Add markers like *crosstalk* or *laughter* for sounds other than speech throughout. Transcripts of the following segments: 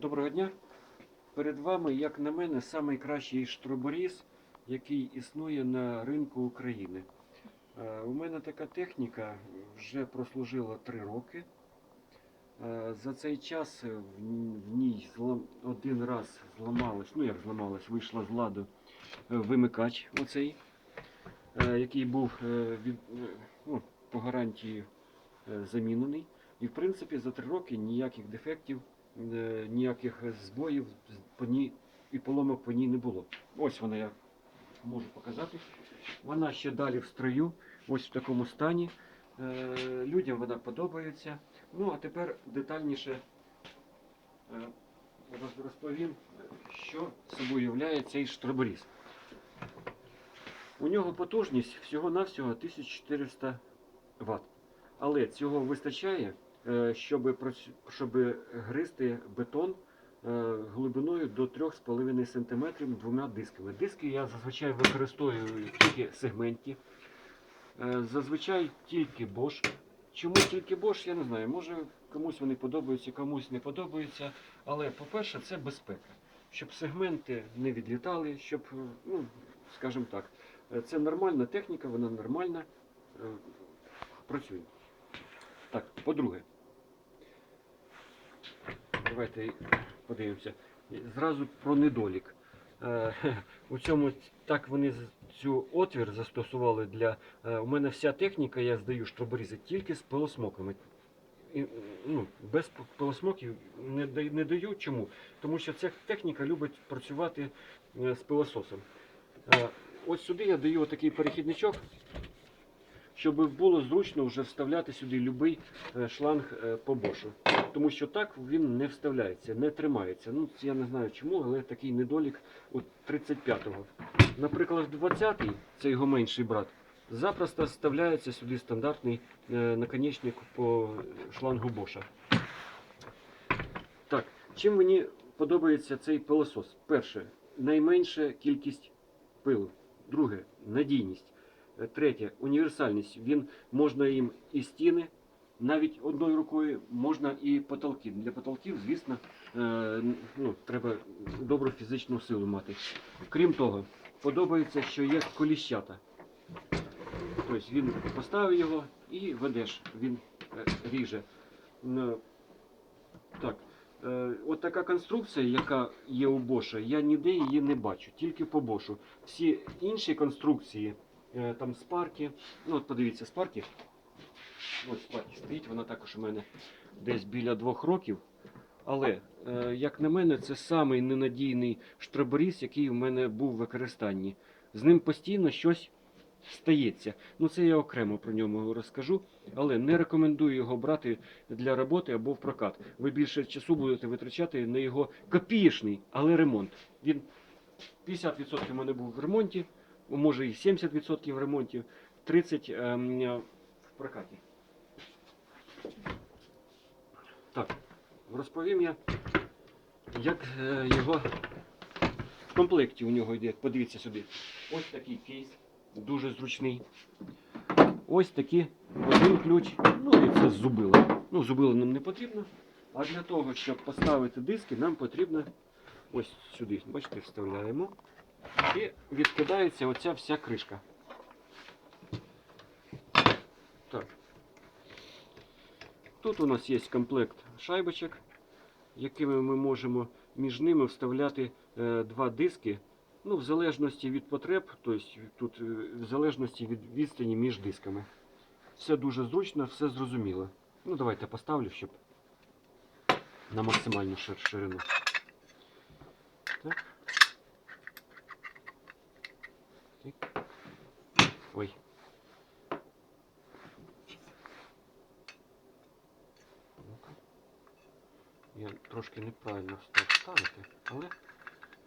Доброго дня. Перед вами, як на мене, найкращий штроборіз, який існує на ринку України. Е, У мене така техніка вже прослужила 3 роки. Е, За цей час в ній один раз зламалась, ну як зламалась, вийшла з ладу е, вимикач оцей, який був ну, по гарантії замінений. І в принципі за три роки ніяких дефектів, ніяких збоїв по ній і поломок по ній не було. Ось вона я можу показати. Вона ще далі в строю, ось в такому стані. Е, Людям вона подобається. Ну а тепер детальніше е, розповім, що собою являє цей штроборіз. У нього потужність всього-навсього 1400 Вт. Але цього вистачає, е, щоб, щоб гризти бетон е, глибиною до 3,5 см двома дисками. Диски я зазвичай використовую тільки сегментні. Е, Зазвичай тільки Bosch. Чому тільки Bosch, я не знаю. Може комусь вони подобаються, комусь не подобаються. Але, по-перше, це безпека. Щоб сегменти не відлітали, щоб, е, ну, скажімо так, е, це нормальна техніка, вона нормальна. е, Працює. Так, по-друге, давайте подивимося. Зразу про недолік. Е, У цьому так вони цю отвір застосували для. е, У мене вся техніка, я здаю штроборізи тільки з пилосмоками. І, ну, без пилосмоків не, не даю. Чому? Тому що ця техніка любить працювати е, з пилососом. Ось сюди я даю такий перехідничок, щоб було зручно вже вставляти сюди будь-який шланг по бошу. Тому що так він не вставляється, не тримається. Ну, я не знаю чому, але такий недолік у 35-го. Наприклад, 20-й, це його менший брат, запросто вставляється сюди стандартний е, наконечник по шлангу Боша. Так, чим мені подобається цей пилосос? Перше, найменша кількість пилу. Друге, надійність. Е, Третє, універсальність. Він можна їм і стіни, навіть одною рукою, можна і потолки. Для потолків, звісно, е, ну, треба добру фізичну силу мати. Крім того, подобається, що є коліщата. Тобто він поставив його і ведеш, він е, ріже. М, Так. Е, От така конструкція, яка є у Боша, я ніде її не бачу, тільки по Бошу. Всі інші конструкції, е, там спарки, ну от подивіться, спарки. Ось спарки стоїть, вона також у мене десь біля двох років. Але, е, як на мене, це самий ненадійний штроборіз, який у мене був в використанні. З ним постійно щось стається. Ну це я окремо про ньому розкажу, але не рекомендую його брати для роботи або в прокат. Ви більше часу будете витрачати на його копієчний, але ремонт. Він 50% у мене був в ремонті, може і 70% в ремонті, 30% ем, в прокаті. Так, розповім я, як е, його в комплекті у нього йде. Подивіться сюди. Ось такий кейс, дуже зручний. Ось такі один ключ, ну і це зубило. Ну, зубило нам не потрібно. А для того, щоб поставити диски, нам потрібно ось сюди, бачите, вставляємо. І відкидається оця вся кришка. Тут у нас є комплект шайбочок, якими ми можемо між ними вставляти е, два диски. Ну, в залежності від потреб, тобто тут е, в залежності від відстані між дисками. Все дуже зручно, все зрозуміло. Ну, давайте поставлю, щоб на максимальну шир- ширину. Так. Трошки неправильно став ставити, але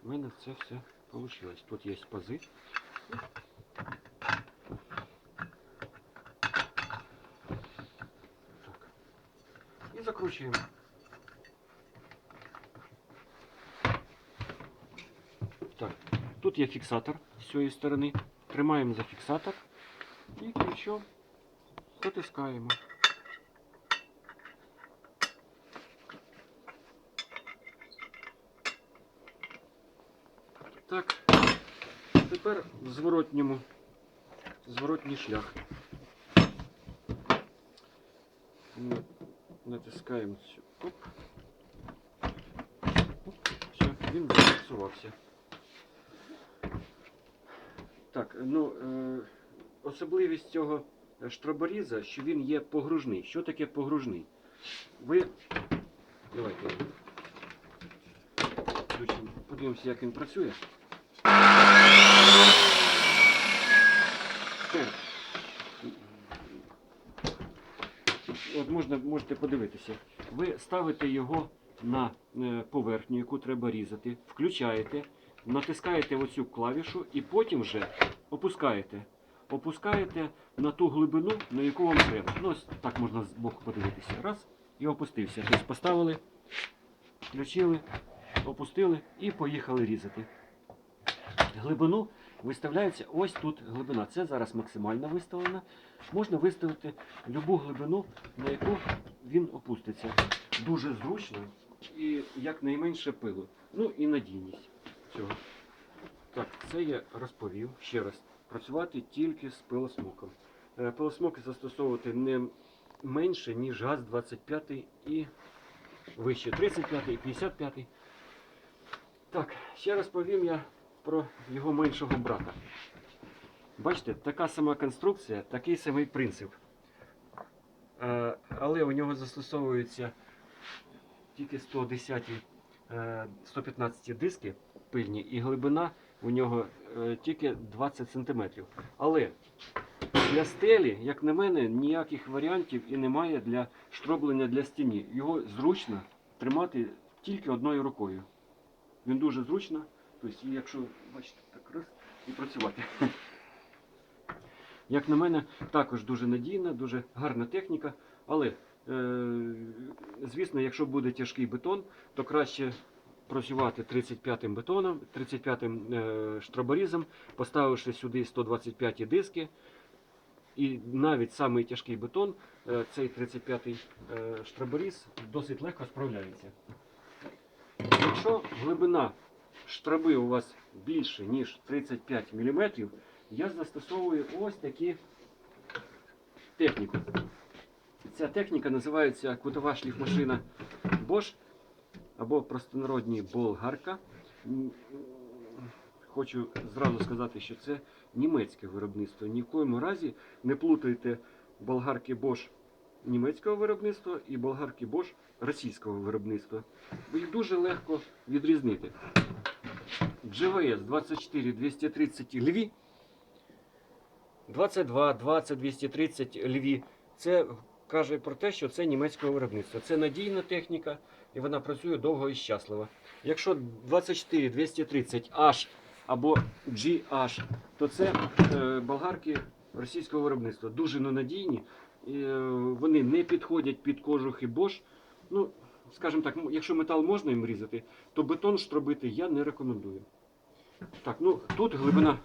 в мене це все вийшло. Тут є пази. Так. І закручуємо. Так, тут є фіксатор з цієї сторони. Тримаємо за фіксатор і ключом затискаємо. Так. Тепер в зворотньому. Зворотній шлях. Ми Натискаємо цю. Оп. Оп. Все, він зафіксувався. Так, ну, е, особливість цього штроборіза, що він є погружний. Що таке погружний? Ви. Давайте. Подивимося, як він працює. От можна, можете подивитися. Ви ставите його на е, поверхню, яку треба різати, включаєте, натискаєте оцю клавішу і потім вже опускаєте. Опускаєте на ту глибину, на яку вам треба. Ну, ось так можна з боку подивитися. Раз, і опустився. Тобто поставили, включили, опустили і поїхали різати. Глибину виставляється ось тут глибина. Це зараз максимально виставлена. Можна виставити любу глибину, на яку він опуститься. Дуже зручно і якнайменше пилу. Ну і надійність цього. Так, це я розповів ще раз. Працювати тільки з пилосмоком. Е, Пилосмоки застосовувати не менше, ніж газ 25 і вище. 35 і 55. Так, ще раз повім я про його меншого брата. Бачите, така сама конструкція, такий самий принцип. Е, Але у нього застосовуються тільки 110, е, 115 диски пильні, і глибина у нього е, тільки 20 см. Але для стелі, як на мене, ніяких варіантів і немає для штроблення для стіні. Його зручно тримати тільки одною рукою. Він дуже зручно. Тобто, якщо бачите, так раз і працювати. *laughs* Як на мене, також дуже надійна, дуже гарна техніка. Але, е, звісно, якщо буде тяжкий бетон, то краще працювати 35-м бетоном, 35-м е, штроборізом, поставивши сюди 125 диски. І навіть самий тяжкий бетон, е, цей 35-й е, штроборіз, досить легко справляється. Якщо глибина штраби у вас більше, ніж 35 мм, я застосовую ось такі техніку. Ця техніка називається кутова шліфмашина Bosch або простонародній болгарка. Хочу зразу сказати, що це німецьке виробництво. Ні в коєму разі не плутайте болгарки Bosch німецького виробництва і болгарки Bosch російського виробництва. Бо їх дуже легко відрізнити. GVS 24 230 льві, 22 20 230 льві. Це каже про те, що це німецького виробництва. Це надійна техніка і вона працює довго і щасливо. Якщо 24 230 H або GH, то це е, болгарки російського виробництва. Дуже ненадійні. Е, вони не підходять під кожух і Bosch. Ну, скажімо так, якщо метал можна їм різати, то бетон штробити я не рекомендую. Так, ну тут глибина.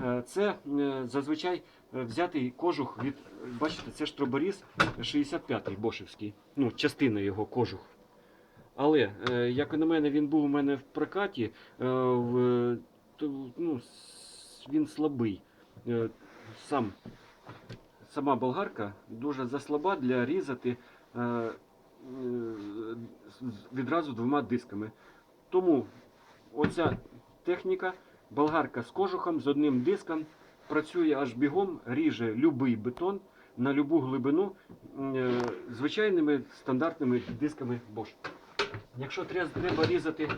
е, Це е, зазвичай е, взятий кожух від, бачите, це штроборіз 65-й бошевський. Ну, частина його кожух. Але, як на мене, він був у мене в прокаті, в, ну, він слабий. Сам, сама болгарка дуже заслаба для різати відразу двома дисками. Тому оця техніка, болгарка з кожухом, з одним диском, працює аж бігом, ріже любий бетон на любу глибину е, звичайними стандартними дисками Bosch. Якщо треба різати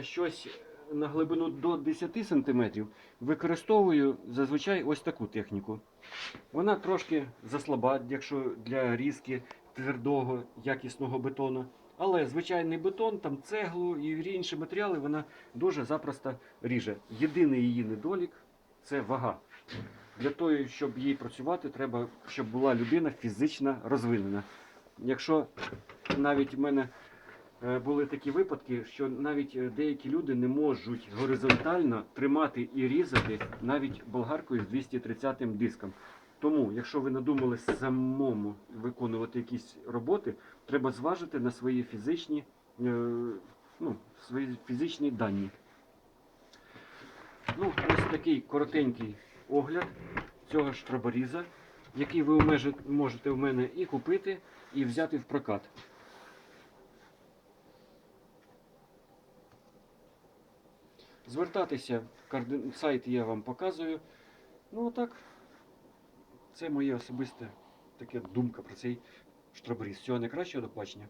щось на глибину до 10 см, використовую зазвичай ось таку техніку. Вона трошки заслаба, якщо для різки твердого, якісного бетону. Але звичайний бетон, там цеглу і інші матеріали вона дуже запросто ріже. Єдиний її недолік це вага. Для того, щоб їй працювати, треба, щоб була людина фізично розвинена. Якщо навіть в мене е, були такі випадки, що навіть е, деякі люди не можуть горизонтально тримати і різати навіть болгаркою з 230 диском. Тому, якщо ви надумали самому виконувати якісь роботи, треба зважити на свої фізичні, е, ну, свої фізичні дані. Ну, ось такий коротенький огляд цього штроборіза, який ви можете в мене і купити, і взяти в прокат. Звертатися, сайт я вам показую. Ну, так, це моя особиста така думка про цей штроборіз. Всього найкращого, до побачення.